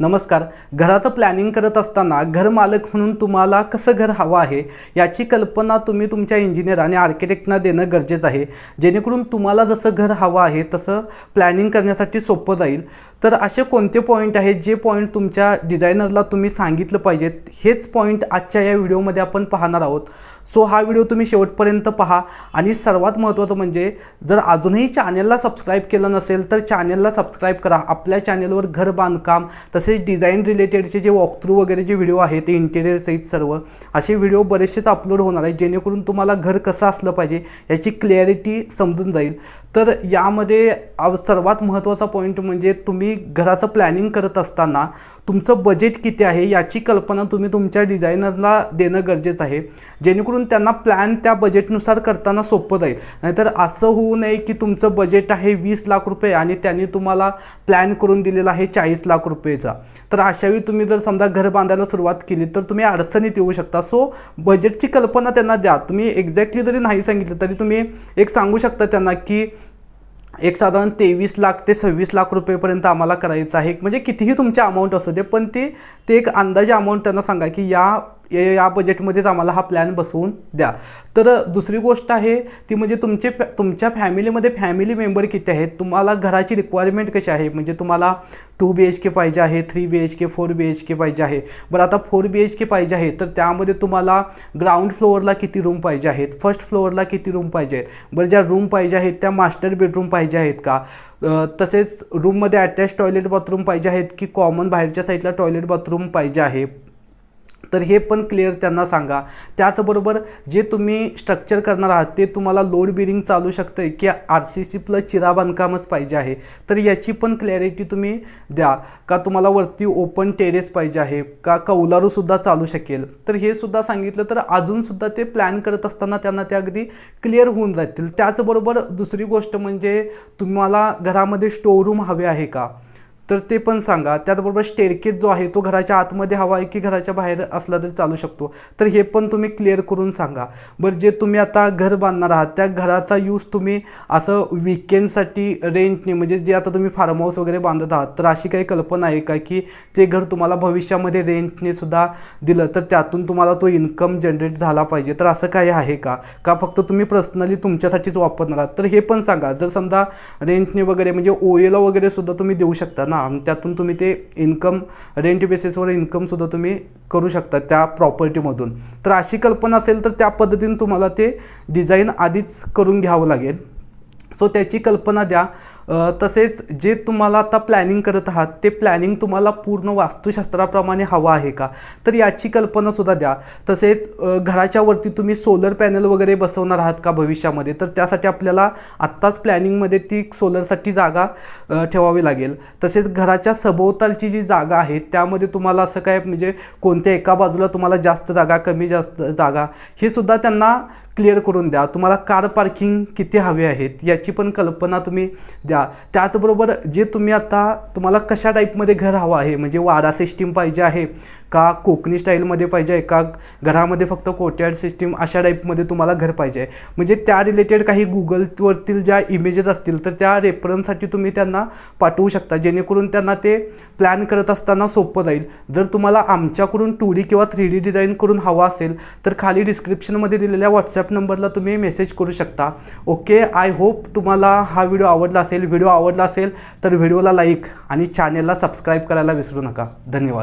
नमस्कार. घराचं प्लॅनिंग करत असताना घरमालक म्हणून तुम्हाला कसं घर हवं आहे याची कल्पना तुम्ही तुमच्या इंजिनियर आणि आर्किटेक्टना देणं गरजेचं आहे. जेणेकरून तुम्हाला जसं घर हवं आहे तसं प्लॅनिंग करण्यासाठी सोपं जाईल. तर असे कोणते पॉईंट आहेत जे पॉईंट तुमच्या डिझायनरला तुम्ही सांगितलं पाहिजेत? हेच पॉईंट आजच्या या व्हिडिओमध्ये आपण पाहणार आहोत. सो हा व्हिडिओ तुम्ही शेवटपर्यंत पहा. आणि सर्वात महत्त्वाचं म्हणजे जर अजूनही चॅनलला सबस्क्राईब केलं नसेल तर चॅनलला सबस्क्राईब करा. आपल्या चॅनलवर घर बांधकाम तसेच डिझाईन रिलेटेडचे जे वॉकथ्रू वगैरे जे व्हिडिओ आहेत ते इंटेरियर सहित सर्व असे व्हिडिओ बरेचसेच अपलोड होणार आहेत जेणेकरून तुम्हाला घर कसं असलं पाहिजे याची क्लॅरिटी समजून जाईल. तर यामध्ये सर्वात महत्त्वाचा पॉईंट म्हणजे तुम्ही घराचं प्लॅनिंग करत असताना तुमचं बजेट किती आहे याची कल्पना तुम्ही तुमच्या डिझायनरला देणं गरजेचं आहे. जेणेकरून त्यांना प्लॅन त्या बजेटनुसार करताना सोपं जाईल. नाहीतर असं होऊ नये की तुमचं बजेट आहे वीस लाख रुपये आणि त्यांनी तुम्हाला प्लॅन करून दिलेला आहे चाळीस लाख रुपयेचा. तर अशावेळी तुम्ही जर समजा घर बांधायला सुरुवात केली तर तुम्ही अडचणीत येऊ शकता. सो बजेटची कल्पना त्यांना द्या. तुम्ही एक्झॅक्टली जरी नाही सांगितलं तरी तुम्ही एक सांगू शकता त्यांना की एक साधारण तेवीस लाख ते सव्वीस लाख रुपयेपर्यंत आम्हाला करायचं आहे. म्हणजे कितीही तुमचे अमाऊंट असू दे पण ते ते एक अंदाजे अमाऊंट त्यांना सांगा की या या या बजेटमध्येच आम्हाला हा प्लॅन बसवून द्या. तर दुसरी गोष्ट आहे ती म्हणजे तुमचे फॅ तुमच्या फॅमिलीमध्ये फॅमिली मेंबर किती आहेत? तुम्हाला घराची रिक्वायरमेंट कशी आहे? म्हणजे तुम्हाला टू बी एच के पाहिजे आहे three B H K four B H K पाहिजे आहे. बरं आता फोर बी एच के पाहिजे आहे तर त्यामध्ये तुम्हाला ग्राउंड फ्लोअरला किती रूम पाहिजे आहेत? फर्स्ट फ्लोअरला किती रूम पाहिजे आहेत? बरं ज्या रूम पाहिजे आहेत त्या मास्टर बेडरूम पाहिजे आहेत का? तसेच रूममध्ये अटॅच टॉयलेट बाथरूम पाहिजे आहेत की कॉमन बाहेरच्या साईडला टॉयलेट बाथरूम पाहिजे आहे? तर हे पण क्लिअर त्यांना सांगा. त्याचबरोबर जे तुम्ही स्ट्रक्चर करणार आहात ते तुम्हाला लोड बिरिंग चालू शकतं आहे की आर सी सी प्लस चिरा बांधकामच पाहिजे आहे. तर याची पण क्लॅरिटी तुम्ही द्या. का तुम्हाला वरती ओपन टेरेस पाहिजे आहे? का कौलारूसुद्धा चालू शकेल? तर हे सुद्धा सांगितलं तर अजूनसुद्धा ते प्लॅन करत असताना त्यांना ते अगदी क्लिअर होऊन जातील. त्याचबरोबर दुसरी गोष्ट म्हणजे तुम्हाला घरामध्ये स्टोरूम हवे आहे का? तर ते पण सांगा. त्याचबरोबर स्टेअरकेज जो आहे तो घराच्या आतमध्ये हवा आहे की घराच्या बाहेर असला तरी चालू शकतो? तर हे पण तुम्ही क्लिअर करून सांगा. बरं जे तुम्ही आता घर बांधणार आहात त्या घराचा यूज तुम्ही असं विकेंडसाठी रेंटने म्हणजे जे आता तुम्ही फार्म हाऊस वगैरे बांधत आहात तर अशी काही कल्पना आहे का की ते घर तुम्हाला भविष्यामध्ये रेंटने सुद्धा दिलं तर त्यातून तुम्हाला तो इन्कम जनरेट झाला पाहिजे? तर असं काही आहे का? का फक्त तुम्ही पर्सनली तुमच्यासाठीच वापरणार आहात? तर हे पण सांगा. जर समजा रेंटने वगैरे म्हणजे ओएला वगैरे सुद्धा तुम्ही देऊ शकता ना. आणि त्यातून तुम्ही ते इन्कम रेंट बेसिसवर इन्कमसुद्धा तुम्ही करू शकता त्या प्रॉपर्टीमधून तर अशी कल्पना असेल तर त्या पद्धतीने तुम्हाला ते डिझाईन आधीच करून घ्यावं लागेल. सो त्याची कल्पना द्या. तसेच जे तुम्हाला आता प्लॅनिंग करत आहात ते प्लॅनिंग तुम्हाला पूर्ण वास्तुशास्त्राप्रमाणे हवं आहे का? तर याची कल्पनासुद्धा द्या. तसेच घराच्या वरती तुम्ही सोलर पॅनल वगैरे बसवणार आहात का भविष्यामध्ये? तर त्यासाठी आपल्याला आत्ताच प्लॅनिंगमध्ये ती सोलरसाठी जागा ठेवावी लागेल. तसेच घराच्या सभोवतालची जी जागा आहे त्यामध्ये तुम्हाला असं काय म्हणजे कोणत्या एका बाजूला तुम्हाला जास्त जागा कमी जास्त जागा हे सुद्धा त्यांना क्लिअर करून द्या. तुम्हाला कार पार्किंग किती हवे आहेत याची पण कल्पना तुम्ही द्या. त्याचबरोबर जे तुम्ही आता तुम्हाला कशा टाईपमध्ये घर हवं आहे? म्हणजे वाडा सिस्टीम पाहिजे आहे का कोकणी स्टाईलमध्ये पाहिजे आहे का घरामध्ये फक्त कोट्याड सिस्टीम अशा टाईपमध्ये तुम्हाला घर पाहिजे आहे? म्हणजे त्या रिलेटेड काही गुगलवरतील ज्या इमेजेस असतील तर त्या रेफरन्ससाठी तुम्ही त्यांना पाठवू शकता. जेणेकरून त्यांना ते प्लॅन करत असताना सोपं जाईल. जर तुम्हाला आमच्याकडून टू डी किंवा थ्री डी डिझाईन करून हवा असेल तर खाली डिस्क्रिप्शनमध्ये दिलेल्या व्हॉट्सॲप नंबरला तुम्ही मेसेज करू शकता. ओके आय होप तुम्हाला हा व्हिडिओ आवडला असेल. व्हिडिओ आवडला असेल तर व्हिडिओला लाईक आणि चॅनेलला सबस्क्राईब करायला विसरू नका. धन्यवाद.